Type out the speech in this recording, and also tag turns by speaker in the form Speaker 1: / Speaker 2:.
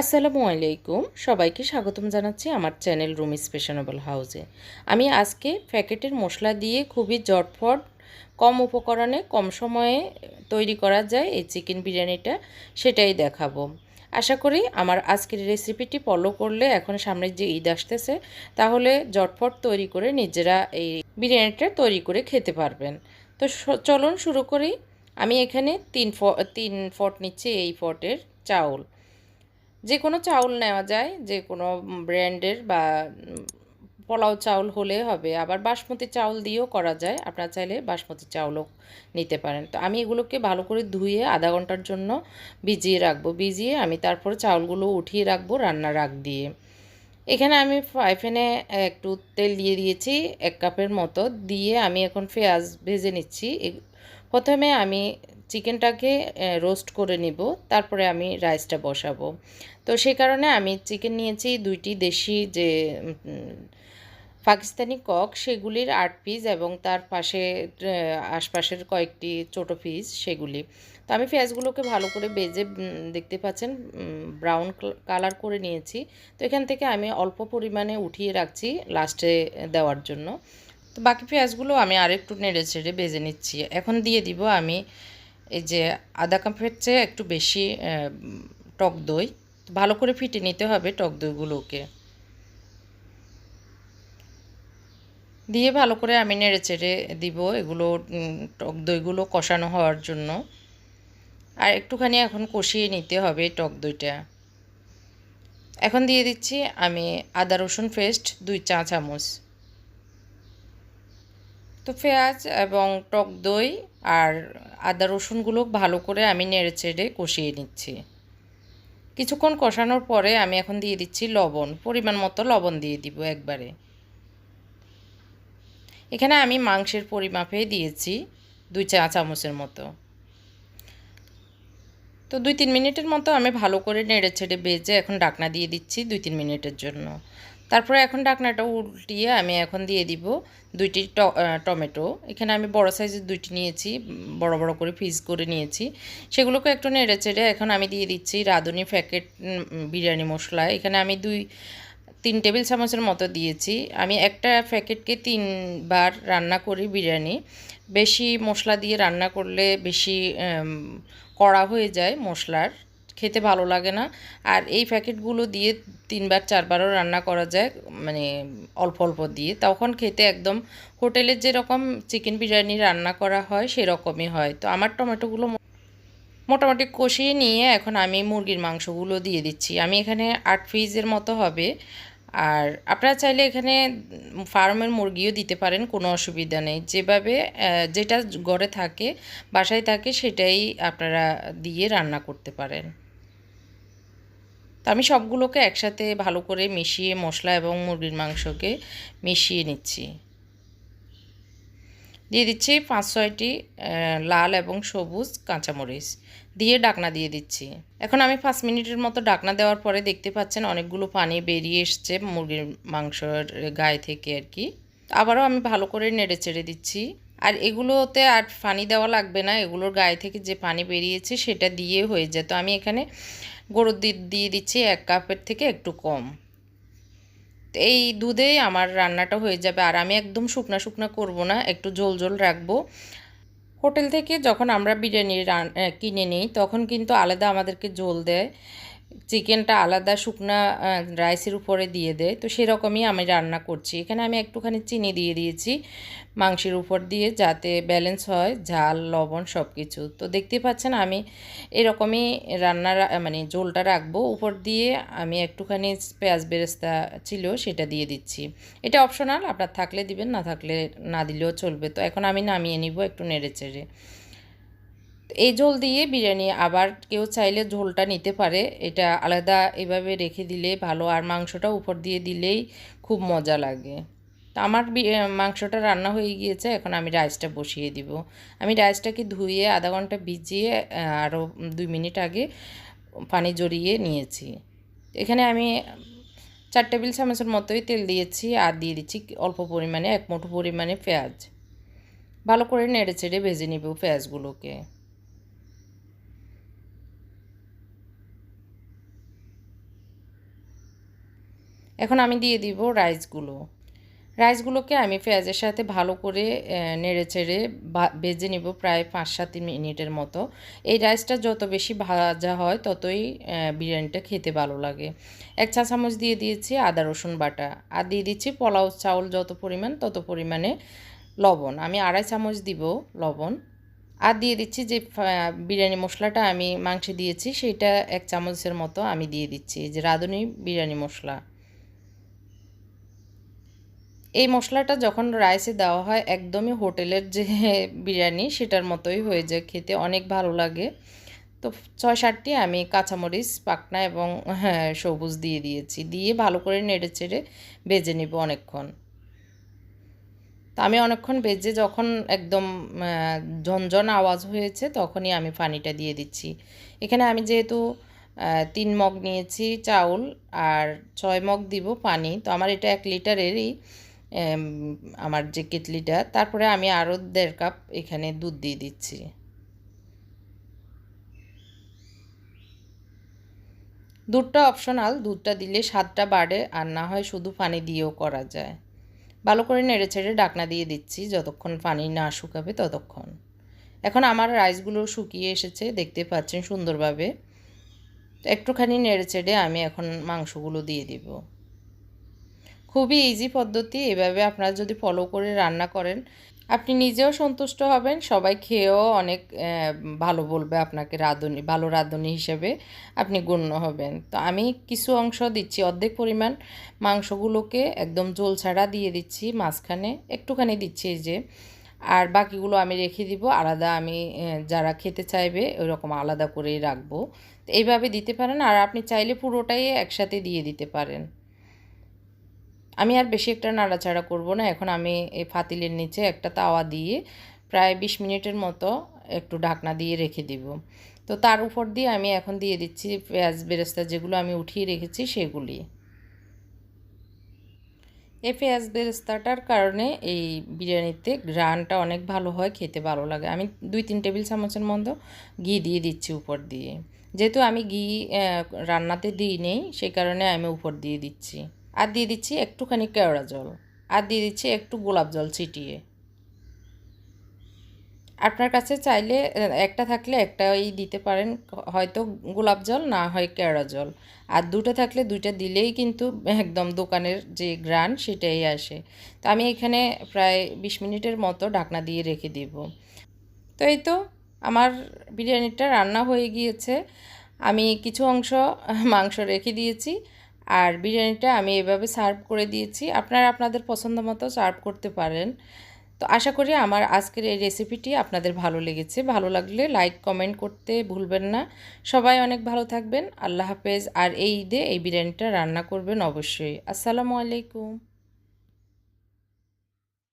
Speaker 1: আসসালামু আলাইকুম। সবাইকে স্বাগতম জানাচ্ছি আমার চ্যানেল রুম স্পেশনেবল হাউসে। আমি আজকে প্যাকেটের মশলা দিয়ে খুবই জটফট, কম উপকরণে, কম সময়ে তৈরি করা যায় এই চিকেন বিরিয়ানিটা, সেটাই দেখাবো। আশা করি আমার আজকের রেসিপিটি ফলো করলে এখন সামনে যে ঈদ আসতেছে, তাহলে জটফট তৈরি করে নিজেরা এই বিরিয়ানিটা তৈরি করে খেতে পারবেন। তো চলুন শুরু করি। আমি এখানে তিন ফ, তিন ফট নিচ্ছি এই ফটের চাউল। যে কোনো চাউল নেওয়া যায় যে কোনো ব্র্যান্ডের বা পোলাও চাউল হলে হবে। আবার বাসমতি চাউল দিয়েও করা যায়, আপনারা চাইলে বাসমতি চাউলও নিতে পারেন। তো আমি এগুলোকে ভালো করে ধুয়ে আধা ঘণ্টার জন্য ভিজিয়ে রাখব। ভিজিয়ে আমি তারপর চাউলগুলো উঠিয়ে রাখব রান্নার রাখ দিয়ে। এখানে আমি ফ্রাই একটু তেল দিয়ে দিয়েছি, এক কাপের মতো। দিয়ে আমি এখন পেঁয়াজ ভেজে নিচ্ছি। প্রথমে আমি চিকেনটাকে রোস্ট করে নিব, তারপরে আমি রাইসটা বসাবো। তো সেই কারণে আমি চিকেন নিয়েছি দুইটি দেশি যে পাকিস্তানি কক, সেগুলির আট পিস এবং তার পাশে আশপাশের কয়েকটি ছোট পিস সেগুলি। তো আমি পেঁয়াজগুলোকে ভালো করে বেজে দেখতে পাচ্ছেন ব্রাউন কালার করে নিয়েছি। তো এখান থেকে আমি অল্প পরিমাণে উঠিয়ে রাখছি লাস্টে দেওয়ার জন্য। তো বাকি পেঁয়াজগুলো আমি আরেকটু নেড়ে ছেড়ে বেজে নিচ্ছি। এখন দিয়ে দিব আমি এই যে আধা কাপের চেয়ে একটু বেশি টক দই, ভালো করে ফিটে নিতে হবে টক দইগুলোকে। দিয়ে ভালো করে আমি নেড়ে চেড়ে দিব এগুলো টক দইগুলো কষানো হওয়ার জন্য। আর একটুখানি এখন কষিয়ে নিতে হবে টক দইটা। এখন দিয়ে দিচ্ছি আমি আদা রসুন পেস্ট দুই চা চামচ। তো পেঁয়াজ এবং টক দই আর আদা রসুনগুলো ভালো করে আমি নেড়ে চেড়ে কষিয়ে নিচ্ছি। কিছুক্ষণ কষানোর পরে আমি এখন দিয়ে দিচ্ছি লবণ, পরিমাণ মতো লবণ দিয়ে দিব একবারে। এখানে আমি মাংসের পরিমাপে দিয়েছি দুই চা চামচের মতো। তো দুই তিন মিনিটের মতো আমি ভালো করে নেড়ে ছেড়ে বেজে এখন ডাকনা দিয়ে দিচ্ছি দুই তিন মিনিটের জন্য। তারপরে এখন ডাকনাটা উল্টিয়ে আমি এখন দিয়ে দিব দুইটি টমেটো। এখানে আমি বড় সাইজের দুইটি নিয়েছি, বড় বড় করে পিস করে নিয়েছি। সেগুলোকে একটু নেড়ে চেড়ে এখন আমি দিয়ে দিচ্ছি রাঁধুনি প্যাকেট বিরিয়ানি মশলা। এখানে আমি দুই, তিন টেবিল চামচের মতো দিয়েছি। আমি একটা প্যাকেটকে তিনবার রান্না করি বিরিয়ানি। বেশি মশলা দিয়ে রান্না করলে বেশি কড়া হয়ে যায় মশলার। খেতে ভালো লাগে না। আর এই প্যাকেটগুলো দিয়ে তিনবার, চারবারও রান্না করা যায় মানে অল্প অল্প দিয়ে। তখন খেতে একদম হোটেলের যেরকম চিকেন বিরিয়ানি রান্না করা হয়, সেরকমই হয়। তো আমার টমেটোগুলো মোটামুটি কষিয়ে নিয়ে এখন আমি মুরগির মাংসগুলো দিয়ে দিচ্ছি। আমি এখানে আট পিসের মতো হবে। আর আপনারা চাইলে এখানে ফার্মের মুরগিও দিতে পারেন, কোনো অসুবিধা নেই। যেভাবে যেটা ঘরে থাকে, বাসায় থাকে, সেটাই আপনারা দিয়ে রান্না করতে পারেন। তো আমি সবগুলোকে একসাথে ভালো করে মিশিয়ে মশলা এবং মুরগির মাংসকে মিশিয়ে নিচ্ছি। দিয়ে দিচ্ছি পাঁচ ছয়টি লাল এবং সবুজ কাঁচামরিচ। দিয়ে ডাকনা দিয়ে দিচ্ছি। এখন আমি পাঁচ মিনিটের মতো ডাকনা দেওয়ার পরে দেখতে পাচ্ছেন অনেকগুলো পানি বেরিয়ে এসছে মুরগির মাংসর গায়ে থেকে আর কি। আবারও আমি ভালো করে নেড়ে চেড়ে দিচ্ছি। আর এগুলোতে আর পানি দেওয়া লাগবে না, এগুলোর গায়ে থেকে যে পানি বেরিয়েছে সেটা দিয়ে হয়ে যায়। তো আমি এখানে গরুর দুধ দিয়ে দিচ্ছি এক কাপের থেকে একটু কম। তো এই দুধেই আমার রান্নাটা হয়ে যাবে। আর আমি একদম শুকনা শুকনা করব না, একটু ঝোল ঝোল রাখব। হোটেল থেকে যখন আমরা বিরিয়ানি কিনে নিই, তখন কিন্তু আলাদা আমাদেরকে ঝোল দেয়। চিকেনটা আলাদা শুকনা রাইসের উপরে দিয়ে দেয় তো সেরকমই আমি রান্না করছি। এখানে আমি একটুখানি চিনি দিয়ে দিয়েছি মাংসের উপর দিয়ে যাতে ব্যালেন্স হয়, ঝাল, লবণ সব কিছু তো দেখতে পাচ্ছেন আমি এরকমই রান্না মানে ঝোলটা রাখব। উপর দিয়ে আমি একটুখানি পেঁয়াজ বেরেস্তা ছিল সেটা দিয়ে দিচ্ছি। এটা অপশনাল আপনার থাকলে দিবেন, না থাকলে না দিলেও চলবে। তো এখন আমি নামিয়ে নিব একটু নেড়ে চেড়ে এই ঝোল দিয়ে বিরিয়ানি, আবার কেউ চাইলে ঝোলটা নিতে পারে। এটা আলাদা এভাবে রেখে দিলে ভালো, আর মাংসটা উপর দিয়ে দিলেই খুব মজা লাগে। তো আমার মাংসটা রান্না হয়ে গিয়েছে, এখন আমি রাইসটা বসিয়ে দিব। আমি রাইসটাকে ধুয়ে আধা ঘণ্টা ভিজিয়ে আরও দুই মিনিট আগে পানি জড়িয়ে নিয়েছি। এখানে আমি চার টেবিল চামচের মতোই তেল দিয়েছি, আর দিয়ে দিচ্ছি অল্প পরিমাণে, এক মুঠো পরিমাণে পেঁয়াজ। ভালো করে নেড়ে চেড়ে ভেজে নিব পেঁয়াজগুলোকে। এখন আমি দিয়ে দিব রাইসগুলো রাইসগুলোকে আমি পেঁয়াজের সাথে ভালো করে নেড়ে চেড়ে ভেজে নিব প্রায় পাঁচ সাত মিনিটের মতো। এই রাইসটা যত বেশি ভাজা হয়, ততই বিরিয়ানিটা খেতে ভালো লাগে। এক চা চামচ দিয়ে দিয়েছি আদা, রসুন বাটা। আর দিয়ে দিচ্ছি পোলাও চাউল যত পরিমাণ, তত পরিমাণে লবণ। আমি আড়াই চামচ দিব লবণ। আর দিয়ে দিচ্ছি যে বিরিয়ানি মশলাটা আমি মাংসে দিয়েছি সেইটা এক চামচের মতো আমি দিয়ে দিচ্ছি। যে রাঁধুনি বিরিয়ানি মশলা। এই মশলাটা যখন রাইসে দেওয়া হয়, একদমই হোটেলের যে বিরিয়ানি সেটার মতোই হয়ে যায় খেতে, অনেক ভালো লাগে। তো ছয় সাতটি আমি কাঁচামরিচ, পাকনা এবং হ্যাঁ সবুজ দিয়ে দিয়েছি। দিয়ে ভালো করে নেড়ে চেড়ে বেজে নিব অনেকক্ষণ। তা আমি অনেকক্ষণ বেজে যখন একদম ঝনঝন আওয়াজ হয়েছে, তখনই আমি পানিটা দিয়ে দিচ্ছি। এখানে আমি যেহেতু তিন মগ নিয়েছি চাউল আর ছয় মগ দিব পানি, তো আমার এটা এক লিটারেরই আমার যে কেটলিটা, তারপরে আমি আরও দেড় কাপ এখানে দুধ দিয়ে দিচ্ছি। দুধটা অপশনাল, দুধটা দিলে স্বাদটা বাড়ে, আর না হয় শুধু পানি দিয়েও করা যায়। ভালো করে নেড়ে ছেড়ে ডাকনা দিয়ে দিচ্ছি, যতক্ষণ পানি না শুকাবে ততক্ষণ। এখন আমার রাইসগুলো শুকিয়ে এসেছে, দেখতে পাচ্ছেন সুন্দরভাবে। একটুখানি নেড়ে চেড়ে আমি এখন মাংসগুলো দিয়ে দিব। খুবই ইজি পদ্ধতি। এভাবে আপনারা যদি ফলো করে রান্না করেন, আপনি নিজেও সন্তুষ্ট হবেন, সবাই খেয়েও অনেক ভালো বলবে আপনাকে রাঁধুনি, ভালো রাঁধুনি হিসেবে আপনি গণ্য হবেন। তো আমি কিছু অংশ দিচ্ছি, অর্ধেক পরিমাণ মাংসগুলোকে একদম জোল ছাড়া দিয়ে দিচ্ছি, মাঝখানে একটুখানি দিচ্ছি যে। আর বাকিগুলো আমি রেখে দিব, আলাদা আমি যারা খেতে চাইবে ওই রকম আলাদা করেই রাখব। তো এইভাবে দিতে পারেন, আর আপনি চাইলে পুরোটাই একসাথে দিয়ে দিতে পারেন। আমি আর বেশি একটা নাড়াচাড়া করব না। এখন আমি এই ফাতিলের নিচে একটা তাওয়া দিয়ে প্রায় বিশ মিনিটের মতো একটু ঢাকনা দিয়ে রেখে দিব। তো তার উপর দিয়ে আমি এখন দিয়ে দিচ্ছি পেঁয়াজ বেরেস্তা যেগুলো আমি উঠিয়ে রেখেছি সেগুলি। এই পেঁয়াজ বেরেস্তাটার কারণে এই বিরিয়ানিতে গ্রানটা অনেক ভালো হয়, খেতে ভালো লাগে। আমি দুই তিন টেবিল চামচের মতো ঘি দিয়ে দিচ্ছি উপর দিয়ে। যেহেতু আমি ঘি রান্নাতে দিই নেই সেই কারণে আমি উপর দিয়ে দিচ্ছি। আর দিয়ে দিচ্ছি একটুখানি কেওড়া জল। আর দিয়ে দিচ্ছি একটু গোলাপ জল ছিটিয়ে। আপনার কাছে চাইলে, একটা থাকলে একটাই দিতে পারেন, হয়তো গোলাপ জল, না হয় কেওড়া জল। আর দুটো থাকলে দুইটা দিলেই কিন্তু একদম দোকানের যে গ্রান সেটাই আসে। তো আমি এখানে প্রায় বিশ মিনিটের মতো ঢাকনা দিয়ে রেখে দিব। তো এই তো আমার বিরিয়ানিটা রান্না হয়ে গিয়েছে। আমি কিছু অংশ মাংস রেখে দিয়েছি। আর বিরিয়ানিটা আমি এভাবে সার্ভ করে দিয়েছি। আপনারা আপনাদের পছন্দ মতো সার্ভ করতে পারেন। তো আশা করি আমার আজকের এই রেসিপিটি আপনাদের ভালো লেগেছে। ভালো লাগলে লাইক কমেন্ট করতে ভুলবেন না। সবাই অনেক ভালো থাকবেন। আল্লাহ হাফেজ। আর এই ঈদে এই বিরিয়ানিটা রান্না করবেন অবশ্যই। আসসালামু আলাইকুম।